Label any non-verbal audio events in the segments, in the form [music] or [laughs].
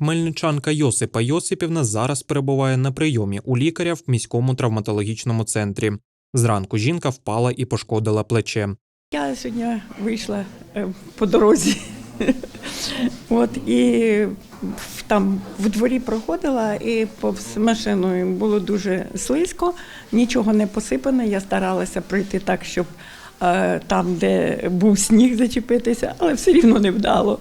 Хмельничанка Йосипа Йосипівна зараз перебуває на прийомі у лікаря в міському травматологічному центрі. Зранку жінка впала і пошкодила плече. Я сьогодні вийшла е, по дорозі. [laughs] От і там в дворі проходила і повз машиною було дуже слизько, нічого не посипане. Я старалася пройти так, щоб е, там, де був сніг, зачепитися, але все рівно не вдало.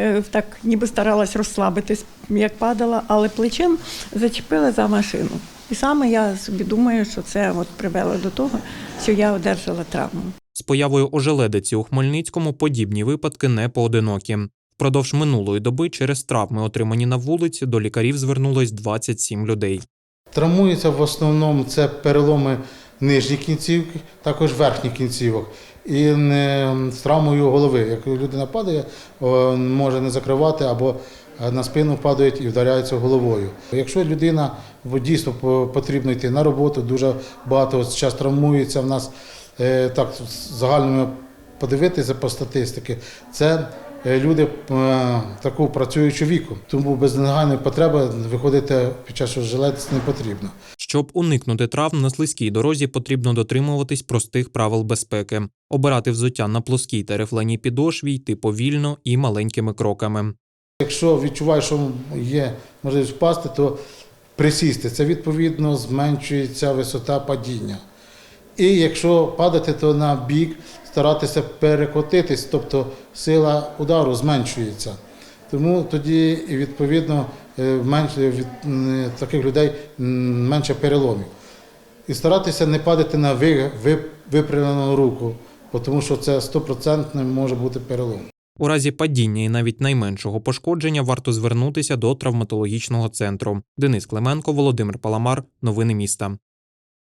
Е, Так ніби старалась розслабитись, як падала, але плечем зачепила за машину. І саме я собі думаю, що це от привело до того, що я одержала травму. З появою ожеледиці у Хмельницькому подібні випадки не поодинокі. Впродовж минулої доби через травми, отримані на вулиці, до лікарів звернулось 27 людей. Травмуються в основному це переломи нижніх кінцівки, також верхніх кінцівок. І не з травмою голови. Як людина падає, може не закривати або е, на спину падають і вдаряються головою. Якщо людина дійсно потрібно йти на роботу, дуже багато зараз травмується в нас е, так загально подивитися по статистики, це е, люди такого працюючого віку. Тому без негайної потреби виходити під час жилетиць не потрібно. Щоб уникнути травм на слизькій дорозі, потрібно дотримуватись простих правил безпеки, обирати взуття на плоскій та рифленій підошві, йти повільно і маленькими кроками. Якщо відчуваєш, що є можливість впасти, то присісти. Це відповідно зменшується висота падіння. І якщо падати, то на бік старатися перекотитись, тобто сила удару зменшується. Тому тоді відповідно менше від таких людей менше переломів. І старатися не падати на ви- ви- випрямлену руку, тому що це стопроцентно може бути перелом. У разі падіння і навіть найменшого пошкодження варто звернутися до травматологічного центру. Денис Клименко, Володимир Паламар. Новини міста.